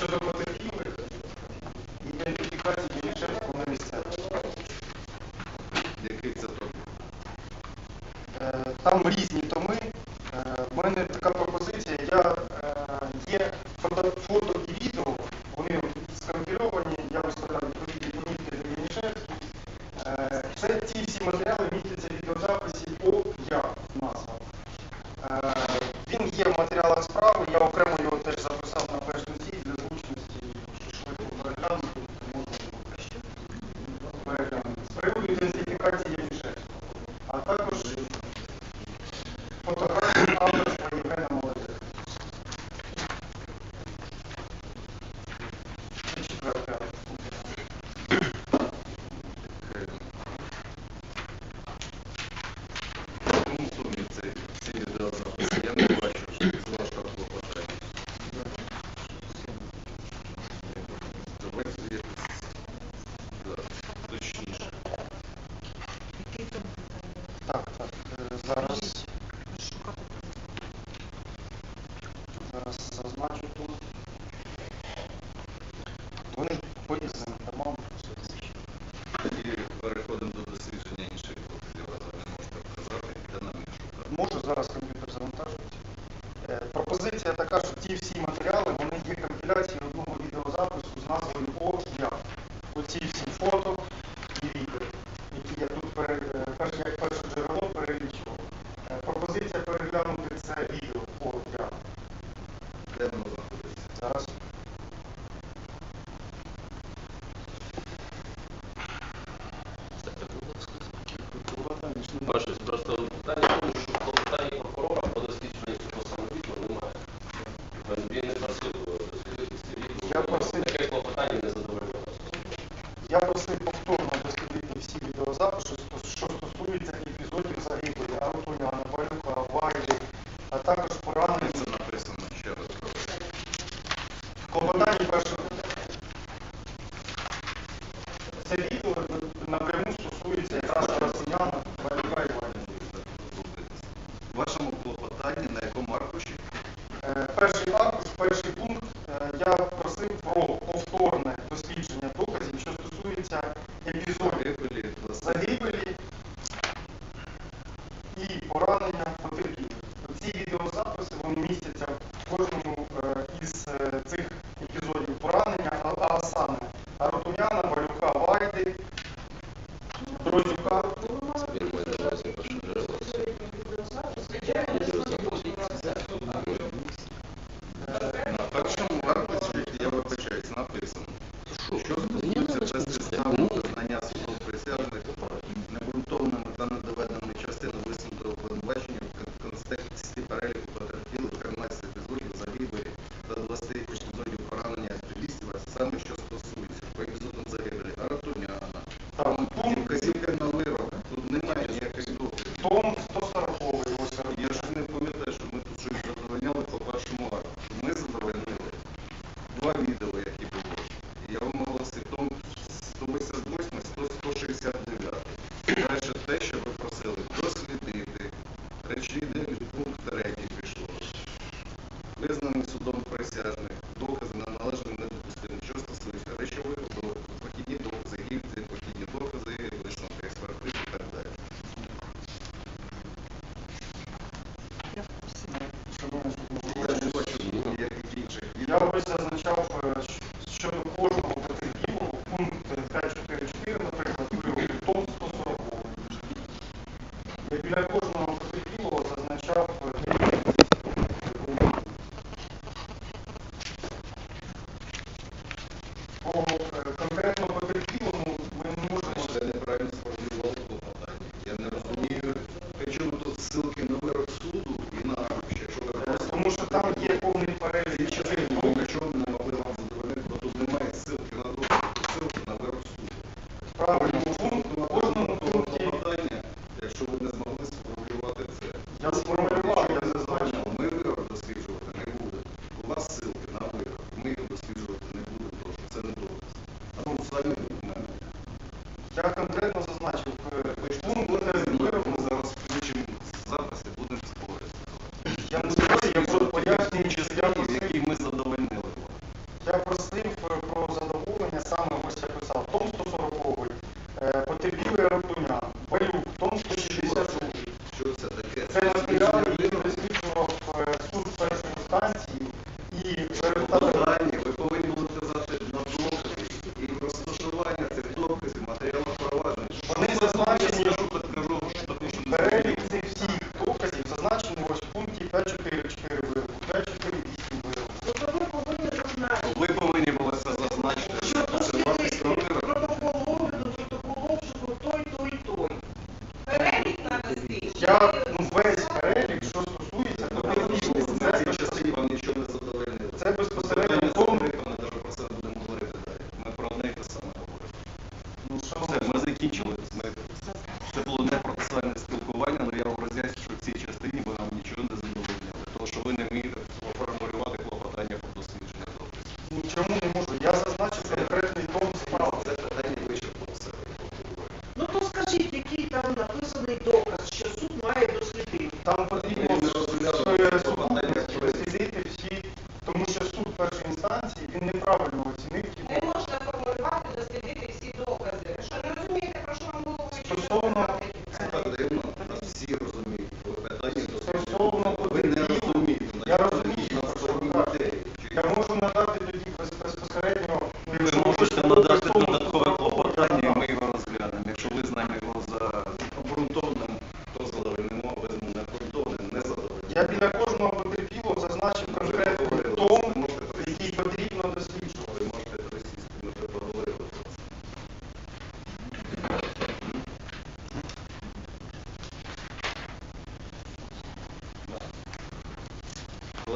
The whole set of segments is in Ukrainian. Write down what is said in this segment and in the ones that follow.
Yo no Ситуація така, що ті всі матеріали вони є компіляцією одного відеозапису з назвою «О, я». Оці всі фото і відео, які я тут перш, як э, перше джерело перелічував. Э, Пропозиція переглянути це відео «О, я». Де воно знаходиться? Зараз.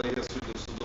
delegações do Sul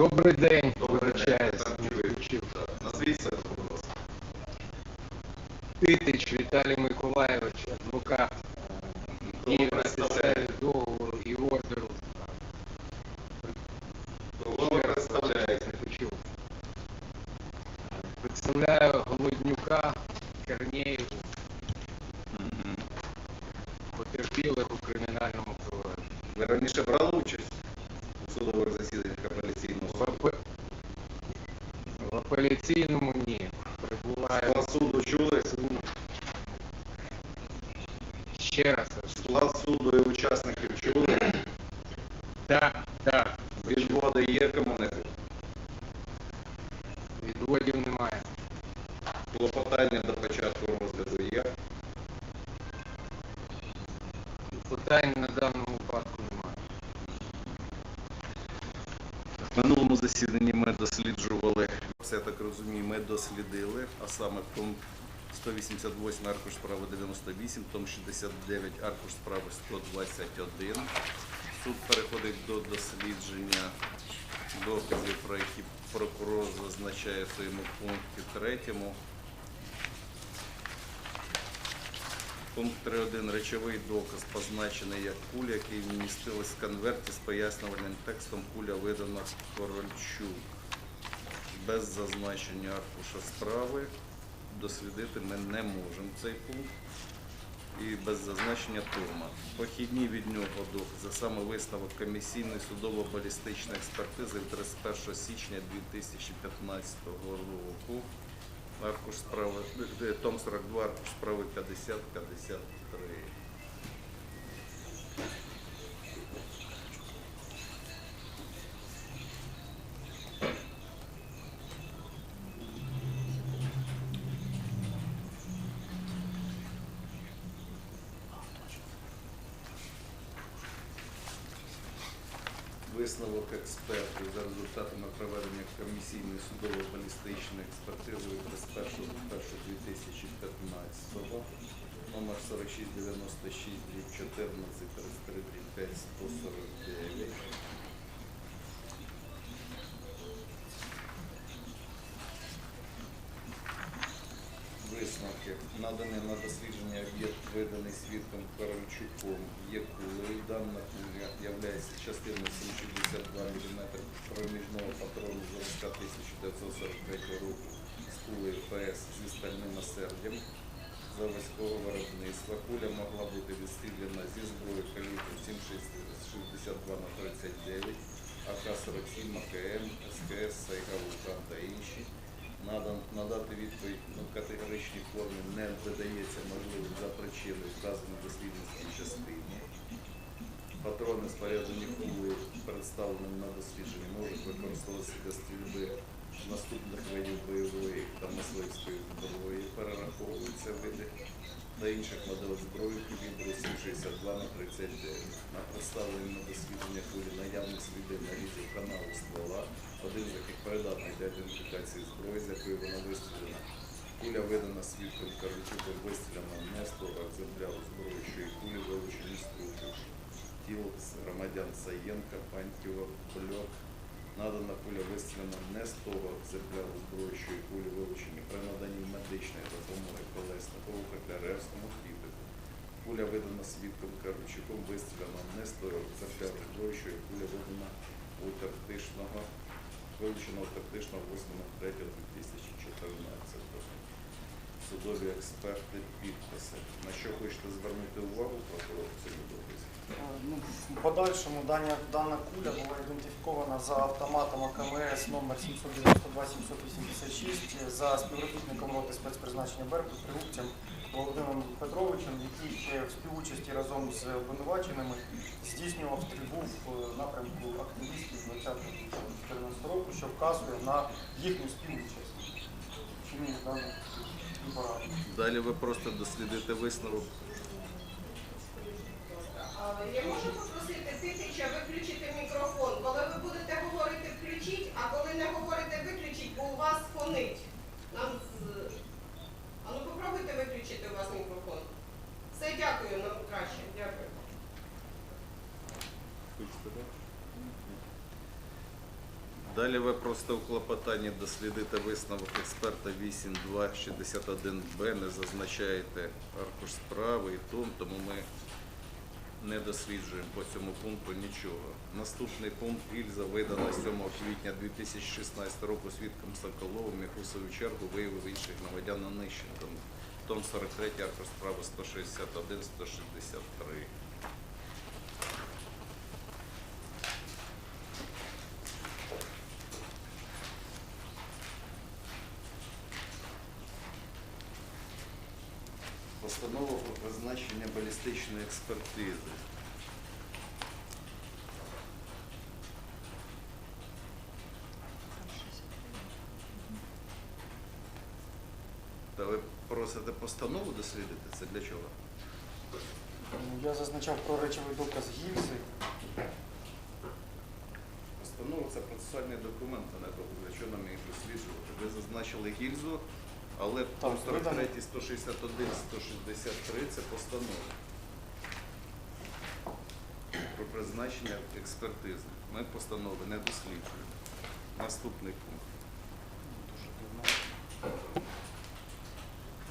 Добрий день, вибачаюсь, не вивчив. Назвіться, будь ласка. Титич Віталій Миколаєвич, адвокат і представляє договору і ордеру. Представляю Голоднюка, Корнєєву, потерпілих у кримінальному провадженні. Ви раніше брали Юлия Сидунов. Ще раз. Склад суду і учасників чули? Так, так. Відводи є кому Відводів немає. Клопотання до початку розгляду є. Клопотання на даному випадку немає. В минулому засіданні ми досліджували, все так розумію, ми дослідили, а саме пункт 188 аркуш справи 98, том 69 аркуш справи 121. Суд переходить до дослідження доказів, про які прокурор зазначає в своєму пункті 3. Пункт 3.1. Речовий доказ позначений як куля, який вмістилась в конверті з пояснювальним текстом куля видана Корольчук без зазначення аркуша справи дослідити ми не можемо цей пункт і без зазначення турма. Похідні від нього до за саме виставок комісійної судово-балістичної експертизи 31 січня 2015 року. Аркуш справи, е, е, Том 42, аркуш справи 50-50. Результатами проведення комісійної судово-балістичної експертизи 31.01.2015 номер 4696 дріб 14 33 5 149 Висновки. Наданий на дослідження виданий свідком Каральчуком, є кулею. Дана куля є частиною 762 мм проміжного патрону зразка 1943 року з кулею ПС зі стальним осердям заводського виробництва. Куля могла бути відстріляна зі зброї калібру 7,62 на 39, АК-47, АКМ, СКС, Сайга, Вулкан та інші. Надати відповідь ну, в категоричній формі не видається можливим за причиною вказаної дослідницькій частині. Патрони споряджені кулею, представлені на дослідженні, можуть використовуватися для стрільби наступних видів бойової та мисливської зброї, перераховуються види та інших зброї калібру 762 на 39. На представленні на дослідження кулі наявні сліди нарізів каналу ствола, один з яких придатний для ідентифікації зброї, з якої вона вистрілена. Куля видана свідком Карличуком вистріляна не з того екземпляру зброї, що і кулі вилучені з трупу. З громадян Саєнка, Пантьєва, Польот. Надана куля вистріляна не з того екземпляру зброї, що і кулі вилучені при наданні медичної допомоги колесникову КТРСському кріпику. Куля видана свідком Карличуком вистріляна не з того екземпляру зброї, що і куля видана у тактичного, вилученого тактичного 8.3.2014. Судові експерти підписи. На що хочете звернути увагу прокурор цьому дописі? Е, Ну, в подальшому дана, дана куля була ідентифікована за автоматом АКМС номер 792-786 за співробітником роти спецпризначення Беркут Пригубцем Володимиром Петровичем, який ще в співучасті разом з обвинуваченими здійснював стрільбу в е, напрямку активістів 2014 року, що вказує на їхню співучасть. Даних парад. Далі ви просто дослідите висновок. Я можу попросити Титича виключити мікрофон. Коли ви будете говорити, включіть, а коли не говорите, виключіть, бо у вас фонить. Нам. А ну попробуйте виключити у вас мікрофон. Все, дякую, нам краще. Дякую. Далі ви просто в клопотанні дослідите висновок експерта 8261Б, не зазначаєте аркуш справи і том, тому ми не досліджуємо по цьому пункту нічого. Наступний пункт Ільза видана 7 квітня 2016 року свідком Соколовим, яку свою чергу виявив інших громадян Онищенко. Том 43, аркуш справи 161-163. Постанова про призначення балістичної експертизи. Та ви просите постанову дослідити? Це для чого? Ну, Я зазначав про речовий доказ гільзи. Постанова це процесуальний документ, а не то, для чого нам її досліджувати. Ви зазначили гільзу, але пункт 43, 161, 163 це постанова про призначення експертизи. Ми постанови не досліджуємо. Наступний пункт.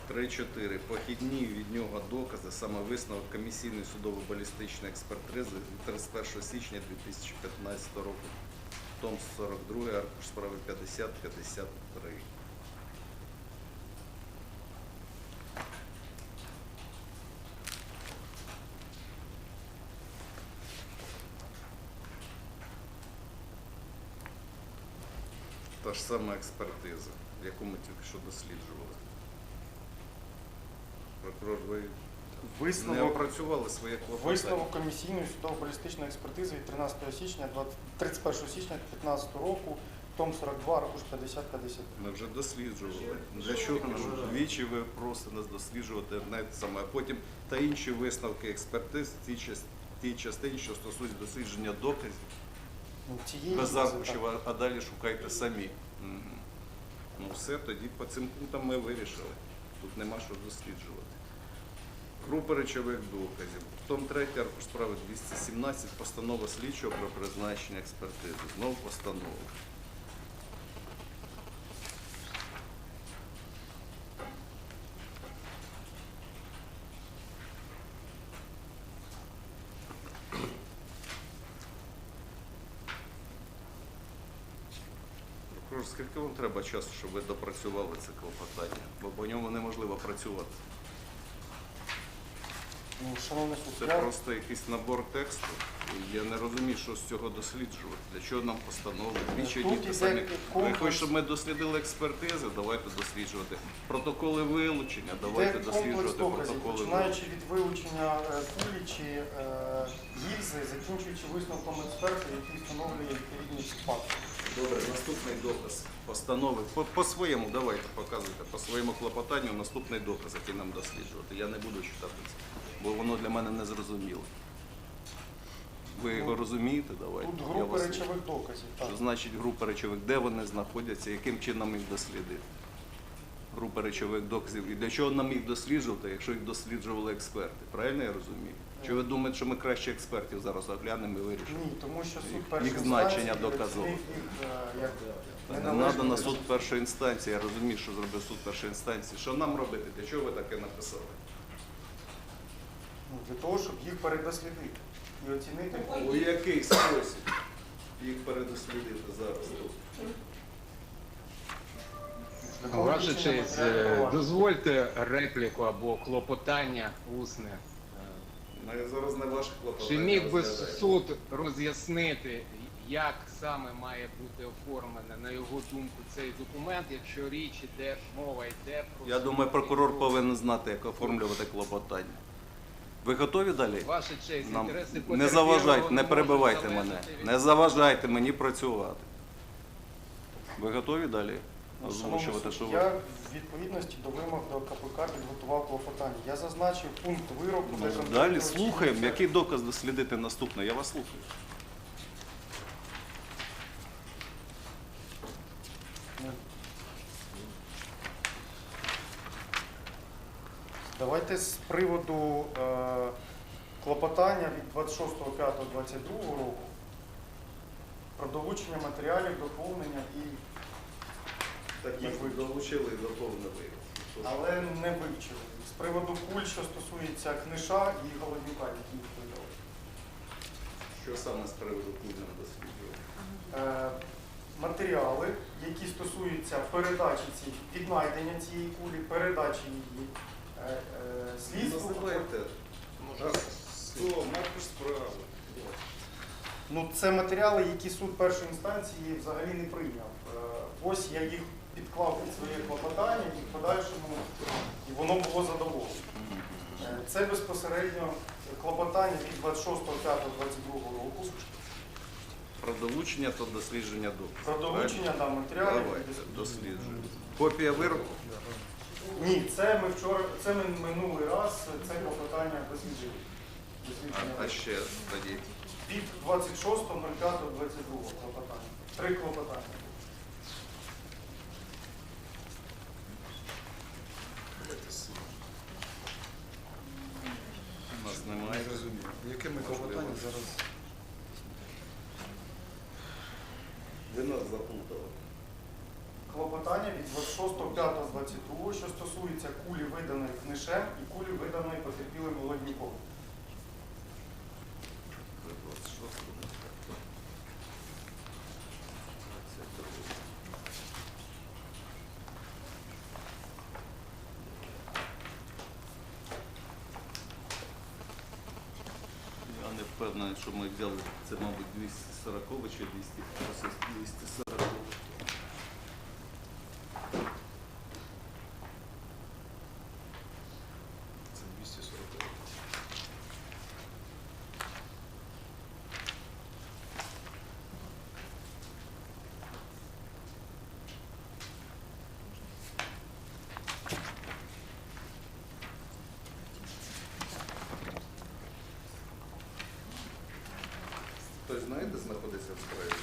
Дуже 3-4. Похідні від нього докази, саме висновок комісійної судово-балістичної експертизи 31 січня 2015 року. Том 42, аркуш справи 50-53. Та ж сама експертиза, яку ми тільки що досліджували. Прокурор, ви не Висновок, опрацювали своє клопотання. висновок комісійної судово-балістичної експертизи від 13 січня 20 31 січня 2015 року, том 42, аркуш 50-50. Ми вже досліджували. Для чого нам двічі ви просите нас досліджувати одне те саме, а потім та інші висновки експертиз в тій, час- тій частині, що стосується дослідження доказів, без візи, а- далі шукайте самі. Ну все, тоді по цим пунктам ми вирішили. Тут нема що досліджувати. Група речових доказів. Том 3 аркуш справи 217, постанова слідчого про призначення експертизи. Знову постанова. Прокурор, скільки вам треба часу, щоб ви допрацювали це клопотання? Бо по ньому неможливо працювати. Ну, шановний Це просто якийсь набор тексту. І Я не розумію, що з цього досліджувати. Для чого нам постанови? Двічі Тут діти іде самі. Ви комплекс. хочете, щоб ми дослідили експертизи, давайте досліджувати. Протоколи вилучення, давайте комплекс досліджувати доказів, протоколи починаючи вилучення. від вилучення е, кулі чи е, гільзи, закінчуючи висновком експерта, який встановлює відповідність факту. Добре, наступний доказ. Постанови. По, по своєму, давайте показуйте. По своєму клопотанню наступний доказ, який нам досліджувати. Я не буду читати це, бо воно для мене не зрозуміло. Ви його розумієте? Давайте. Тут група вас речових доказів. Так. Що значить група речових? Де вони знаходяться, яким чином їх дослідити? Група речових доказів. І для чого нам їх досліджувати, якщо їх досліджували експерти? Правильно я розумію? Чи ви думаєте, що ми краще експертів зараз оглянемо і вирішимо? Ні, тому що суд Їх- першої їх значення їх, е, Не треба на суд першої інстанції. Я розумію, що зробив суд першої інстанції. Що нам робити? Для чого ви таке написали? Ну, Для того, щоб їх передослідити і оцінити. У який спосіб їх передослідити зараз? шляхом Ваша честь, е, дозвольте репліку або клопотання усне. Ми зараз не ваших клопотань Чи міг би розглядаємо. суд роз'яснити, як саме має бути оформлений, на його думку, цей документ, якщо річ іде, мова йде про... Я думаю, прокурор повинен знати, як оформлювати клопотання. Ви готові далі? Ваша честь, Нам інтереси не заважайте, не перебивайте мене. від- Не заважайте мені працювати. Ви готові далі Ну, озвучувати, що ви? Я в відповідності до вимог до КПК підготував клопотання. Я зазначив пункт вироку. де Ну, конкретно Далі слухаємо, який доказ дослідити наступний. Я вас слухаю. Давайте з приводу е, клопотання від 26.05.22 року про долучення матеріалів, доповнення і Так їх ви долучили і доповнили. але не вивчили. З приводу куль, що стосується книша і голоднюка, які їх видали. Що саме з приводу кузня досліджували? Е, матеріали, які стосуються передачі ці, віднайдення цієї кулі, передачі її е, е, слідству. Називайте. Хто? Маркуш справи. Ну, це матеріали, які суд першої інстанції взагалі не прийняв. Е, Ось я їх підклав під своє клопотання і в подальшому і воно було задоволено. Е, Це безпосередньо клопотання від 26.05.22 року Про долучення та дослідження доказів. про долучення да, матеріалів. Давайте, досліджуємо. Копія вироку. Ні, це ми вчора, це ми минулий раз це клопотання. А, Дослідження а ще тоді. від 26.05.22 клопотання. Три клопотання. У нас немає. Якими клопотаннями зараз? Ви нас заплутали. Клопотання від 26.05.22, що стосується кулі виданої книшем і кулі виданої потерпілим молодніком. Ви 26 Я не впевнений, що ми взяли, це, мабуть, 240 чи 200, 240. Знаєте, знаходиться в справі?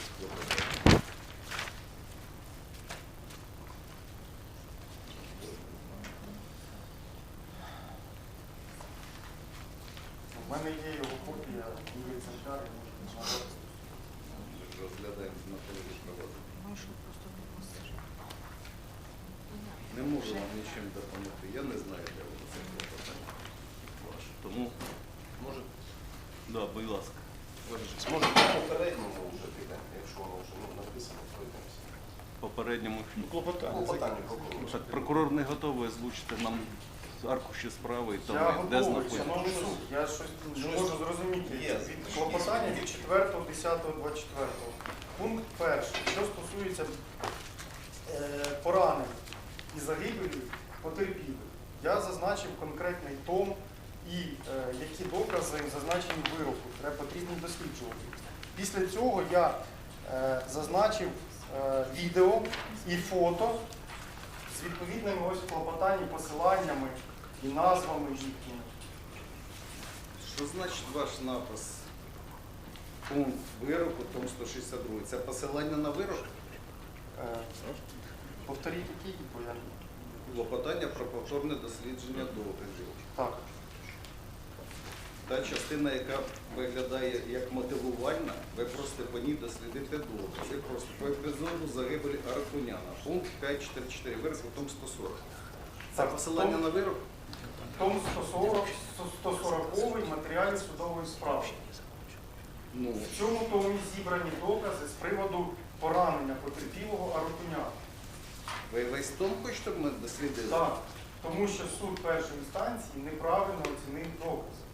У мене є його копія, є екземпляр, я можу надати. Розглядаємо знаходитись проводити. Не можу вам нічим допомогти. Я не знаю, де воно це клопотання. Ваше. Тому Може, Да, будь ласка. Може по попередньому вже піде, якщо воно вже ну, написано, пройдемося. Попередньому Ну, клопотання прокурора. так прокурор не готовий озвучити нам аркуші справи і Я тому, де готовий, знаходиться. шановний суд, я щось не можу зрозуміти. є. Від клопотання від 4, 10, 24. Пункт перший, що стосується е, поранень і загибелі потерпілих. Я зазначив конкретний том і е, які докази зазначені в вироку, треба потрібно досліджувати. Після цього я е, зазначив е, відео і фото з відповідними ось клопотанні, посиланнями і назвами їхніми. Що значить ваш напис? Пункт вироку, том 162. Це посилання на вирок? Е, Повторіть які, бо я Клопотання про повторне дослідження доказів. так. Та частина, яка виглядає як мотивувальна, ви просто по ній дослідите докази. Просто по епізоду загибелі Аракуняна. Пункт 544. Вирок, том 140. Це посилання на вирок? Том 140, 140 матеріалі судової справи. Ну, В цьому томі зібрані докази з приводу поранення потерпілого Арутуня. ви весь том хочете, щоб ми дослідили? Так, тому що суд першої інстанції неправильно оцінив докази.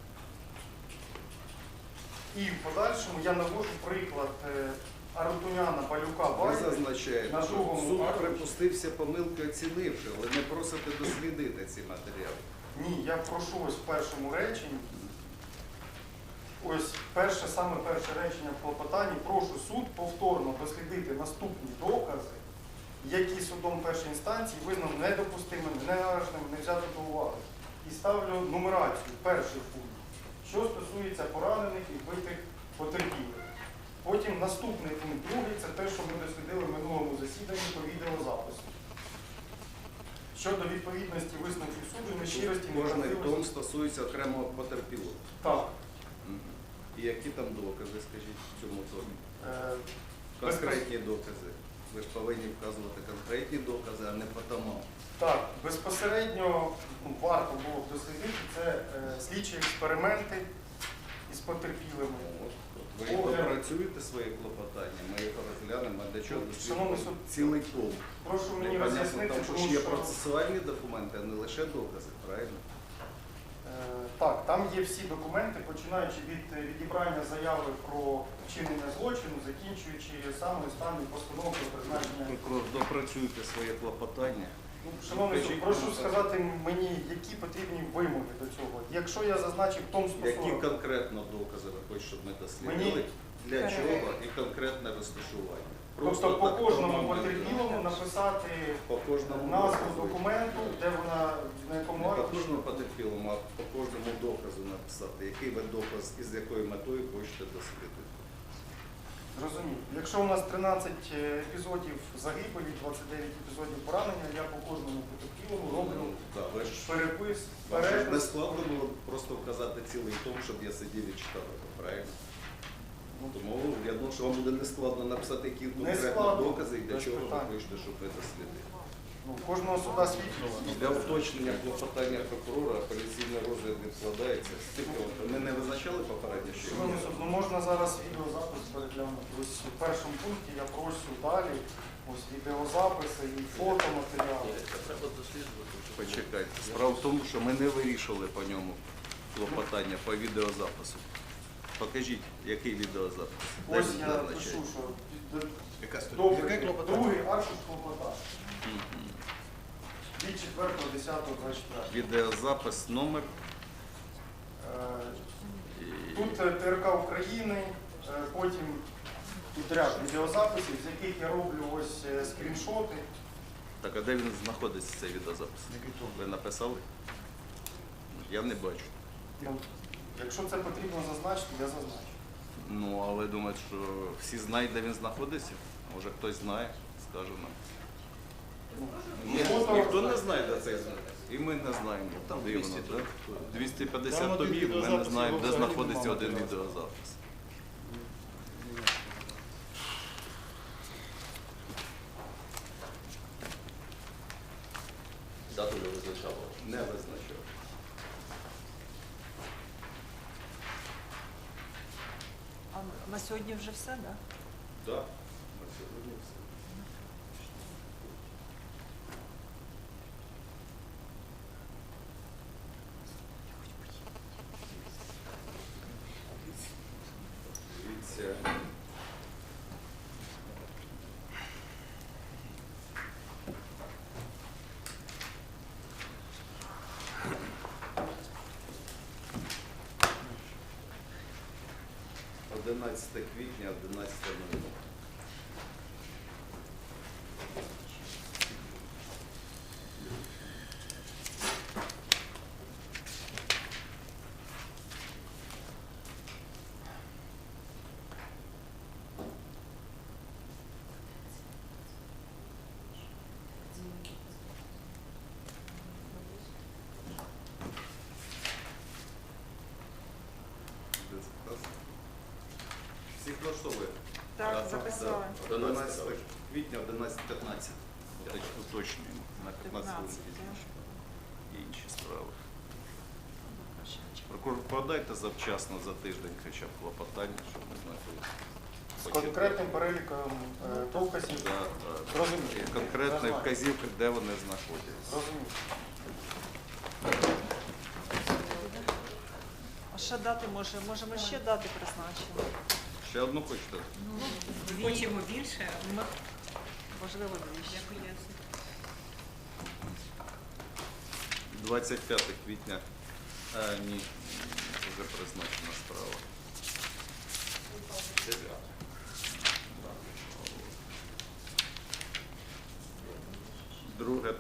І в подальшому я навожу приклад е, Арутуняна Балюка Ви зазначаєте, на що другому суд аркуші. припустився помилки оцінивши, але не просите дослідити ці матеріали. Ні, я прошу ось в першому реченні. Ось перше, саме перше речення в клопотанні. Прошу суд повторно дослідити наступні докази, які судом першої інстанції визнав недопустимими, неналежними, не взяти до уваги. І ставлю нумерацію, перший пункт, що стосується поранених і вбитих потерпілих. Потім наступний пункт, другий, це те, що ми дослідили в минулому засіданні по відеозапису. Щодо відповідності висновків суду, нещирості, Кожний том стосується окремого потерпілого. Так. І які там докази, скажіть, в цьому томі? Е, Конкретні докази. Ви ж повинні вказувати конкретні докази, а не по томам. Так, безпосередньо ну, варто було б дослідити це е, слідчі експерименти із потерпілими. От, от ви допрацюєте свої клопотання, ми їх розглянемо, а для чого Шановний дослідити суд, цілий том. Прошу мені Непонятно, роз'яснити, тому ж є що процесуальні документи, а не лише докази, правильно? Е, так, там є всі документи, починаючи від е, відібрання заяви про вчинення злочину, закінчуючи саме останню постанову про призначення. Прокурор, допрацюйте своє клопотання. Ну, Шановний суд, прошу сказати мені, які потрібні вимоги до цього. Якщо я зазначив том Які конкретно докази ви хочете, щоб ми дослідили? Мені- Для чого і конкретне розташування? Тобто по кожному потерпілому написати По кожному назву документу, де вона на Не якому по кожному потерпілому, а по кожному доказу написати, який ви доказ і з якою метою хочете дослідити. Зрозумів. Якщо у нас 13 епізодів загибелі, 29 епізодів поранення, я по кожному потерпілому роблю Ну, да, ви ж перепис, вам не складно було просто вказати цілий том, щоб я сидів і читав правильно? Ну, Тому я думаю, що вам буде нескладно написати, які конкретно складно, докази і для без чого ви питань. хочете, щоб ви дослідили. Ну, кожного суда свій. Для уточнення клопотання прокурора апеляційний розгляд відкладається. Скільки от ми не визначали попередньо, що Шановний суд, ну можна зараз відеозапис переглянути. Ось в першому пункті я прошу далі. Ось відеозаписи і фотоматеріали. Почекайте. Справа в тому, що ми не вирішили по ньому клопотання по відеозапису. Покажіть, який відеозапис. Ось я пишу, що Яка сторінка? добре, Яке клопотання? другий аркуш клопотання. Мгм. Від 4, 10, 24. Відеозапис номер. Е, і- Тут е, ТРК України, е, потім тут ряд відеозаписів, з яких я роблю ось е, скріншоти. Так, а де він знаходиться, цей відеозапис? Ви написали? Я не бачу. Ну, Якщо це потрібно зазначити, я зазначу. Ну, але думаю, що всі знають, де він знаходиться. Може хтось знає, скаже нам. Ні, Фото- ніхто не знає, де цей знак. І ми не знаємо. Там дивно, так? 250 томів, ми не знаємо, де знаходиться один відеозапис. Дату не визначало. Не визначав. А на сьогодні вже все, так? Да? Так, на 11 квітня 11.00. Так, записали. да. 11 квітня, 11.15. Уточнюємо. На 15 хвилин пізніше. І інші справи. Прокурор, подайте завчасно за тиждень хоча б клопотання, щоб ми знали. З конкретним переліком е, проказів. Да, да. Розумію. І конкретної вказівки, де вони знаходяться. Розумію. А ще дати може, може ми ще дати призначимо? Ще одну хочете? Ну, хочемо більше, але можливо більше. 25 квітня а, ні, вже призначена справа. 9. Друге